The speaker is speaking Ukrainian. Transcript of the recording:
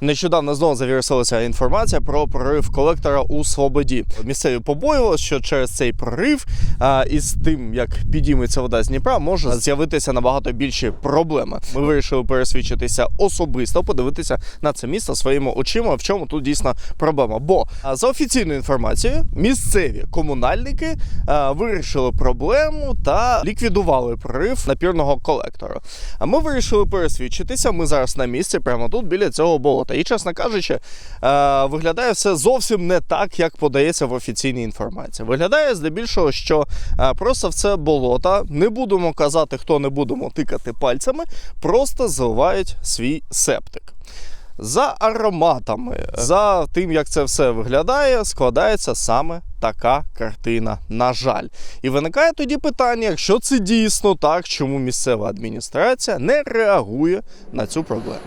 Нещодавно знову завірусилася інформація про прорив колектора у Слободі. Місцеві побоювалися, що через цей прорив а, із тим, як підійметься вода з Дніпра, може з'явитися набагато більші проблеми. Ми вирішили пересвідчитися особисто, подивитися на це місто своїми очима. В чому тут дійсно проблема? Бо за офіційною інформацією, місцеві комунальники а, вирішили проблему та ліквідували прорив напірного колектора. А ми вирішили пересвідчитися. Ми зараз на місці, прямо тут біля цього болота. І, чесно кажучи, е, виглядає все зовсім не так, як подається в офіційній інформації. Виглядає здебільшого, що е, просто в це болото не будемо казати, хто не будемо тикати пальцями, просто зливають свій септик. За ароматами, за тим, як це все виглядає, складається саме така картина. На жаль, і виникає тоді питання: якщо це дійсно так, чому місцева адміністрація не реагує на цю проблему?